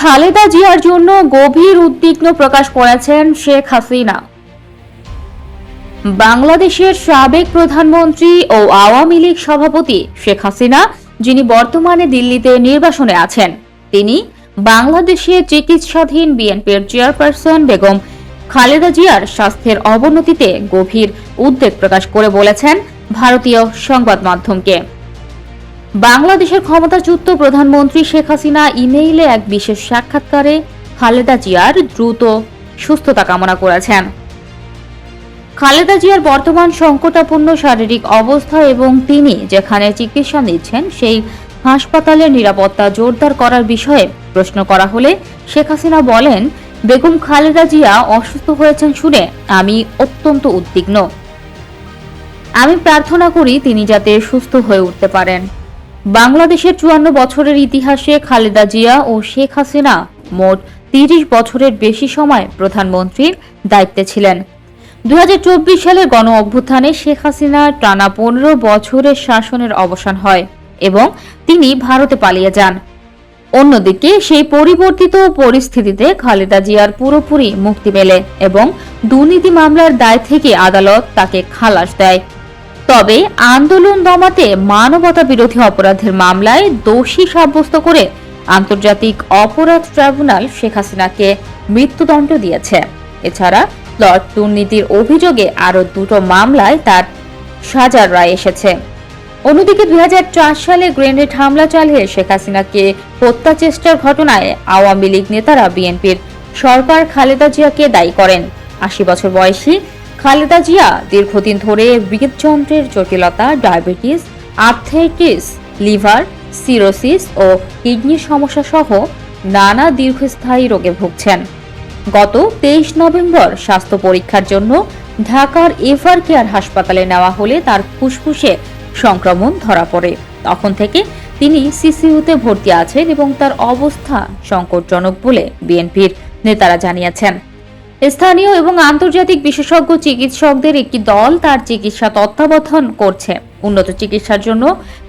খালেদা জিয়ার জন্য গভীর উদ্বিগ্ন প্রকাশ করেছেন শেখ হাসিনা। বাংলাদেশের সাবেক প্রধানমন্ত্রী ও আওয়ামী লীগ সভাপতি শেখ হাসিনা, যিনি বর্তমানে দিল্লিতে নির্বাসনে আছেন, তিনি বাংলাদেশে চিকিৎসাধীন বিএনপির চেয়ারপারসন বেগম খালেদা জিয়ার স্বাস্থ্যের অবনতিতে গভীর উদ্বেগ প্রকাশ করে বলেছেন ভারতীয় সংবাদ মাধ্যমকে। বাংলাদেশের ক্ষমতাচ্যুত প্রধানমন্ত্রী শেখ হাসিনা ইমেইলে এক বিশেষ সাক্ষাৎকারে খালেদা জিয়ার দ্রুত সুস্থতা কামনা করেছেন। খালেদা জিয়ার বর্তমান সংকটাপূর্ণ শারীরিক অবস্থা এবং তিনি যেখানে চিকিৎসা নিচ্ছেন, সেই হাসপাতালের নিরাপত্তা জোরদার করার বিষয়ে প্রশ্ন করা হলে শেখ হাসিনা বলেন, বেগম খালেদা জিয়া অসুস্থ হয়েছেন শুনে আমি অত্যন্ত উদ্বিগ্ন। আমি প্রার্থনা করি তিনি যাতে সুস্থ হয়ে উঠতে পারেন। বাংলাদেশের চুয়ান্ন বছরের ইতিহাসে খালেদা জিয়া ও শেখ হাসিনা মোট তিরিশ বছরের বেশি সময় প্রধানমন্ত্রীর দায়িত্বে ছিলেন। দুই সালের গণ অভ্যুত্থানে শেখ হাসিনার টানা পনেরো বছরের শাসনের অবসান হয় এবং তিনি ভারতে পালিয়ে যান। অন্যদিকে সেই পরিবর্তিত পরিস্থিতিতে খালেদা জিয়ার পুরোপুরি মুক্তি মেলে এবং দুর্নীতি মামলার দায় থেকে আদালত তাকে খালাস দেয়। তবে আন্দোলন দমাতে মানবতা বিরোধী অপরাধের মামলায় দোষী সাব্যস্ত করে আন্তর্জাতিক অপরাধ ট্রাইব্যুনাল শেখ হাসিনাকে মৃত্যুদণ্ড দিয়েছে। এছাড়া প্লট দুর্নীতির অভিযোগে আরও দুটো মামলায় তার সাজার রায় এসেছে। অন্যদিকে দুই হাজার চার সালে গ্রেনেড হামলা চালিয়ে শেখ হাসিনাকে হত্যা চেষ্টার ঘটনায় আওয়ামী লীগ নেতারা বিএনপির সরকার খালেদা জিয়াকে দায়ী করেন। আশি বছর বয়সী খালেদা জিয়া দীর্ঘদিন ধরে হৃদযন্ত্রের জটিলতা, ডায়াবেটিস আর্থাইটিস লিভার, সিরোসিস ও কিডনির সমস্যা সহ নানা দীর্ঘস্থায়ী রোগে ভুগছেন। গত তেইশ নভেম্বর স্বাস্থ্য পরীক্ষার জন্য ঢাকার এভার কেয়ার হাসপাতালে নেওয়া হলে তার ফুসফুসে সংক্রমণ ধরা পড়ে। তখন থেকে তিনি সিসিইউতে ভর্তি আছেন এবং তার অবস্থা সংকটজনক বলে বিএনপির নেতারা জানিয়েছেন। স্থানীয় এবং আন্তর্জাতিক বিশেষজ্ঞ চিকিৎসকদের একটি দল তার চিকিৎসা তত্ত্বাবধান করছে। উন্নত চিকিৎসার জন্য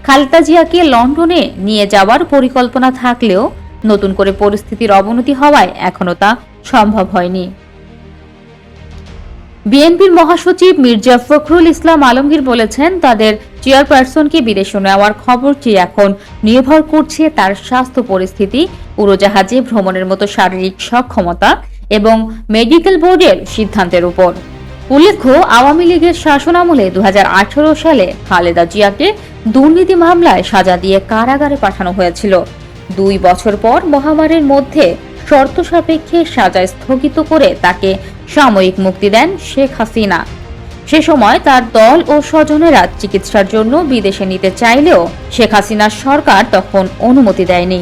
খালেদা জিয়াকে লন্ডনে নিয়ে যাওয়ার পরিকল্পনা থাকলেও নতুন করে পরিস্থিতির অবনতি হওয়ায় এখনও তা সম্ভব হয়নি। বিএনপির মহাসচিব মির্জা ফখরুল ইসলাম আলমগীর বলেছেন, তাদের চেয়ারপারসনকে বিদেশে নেওয়ার খবরটি এখন নির্ভর করছে তার স্বাস্থ্য পরিস্থিতি, উড়োজাহাজে ভ্রমণের মতো শারীরিক সক্ষমতা এবং মেডিকেল বোর্ডের সিদ্ধান্তের উপর। উল্লেখ্য, আওয়ামী লীগের শাসনামলে দু সালে খালেদা জিয়াকে দুর্নীতি মামলায় সাজা দিয়ে কারাগারে পাঠানো হয়েছিল। দুই বছর পর মহামারীর মধ্যে শর্ত সাপেক্ষে সাজা স্থগিত করে তাকে সাময়িক মুক্তি দেন শেখ হাসিনা। সে সময় তার দল ও স্বজনেরা চিকিৎসার জন্য বিদেশে নিতে চাইলেও শেখ হাসিনার সরকার তখন অনুমতি দেয়নি।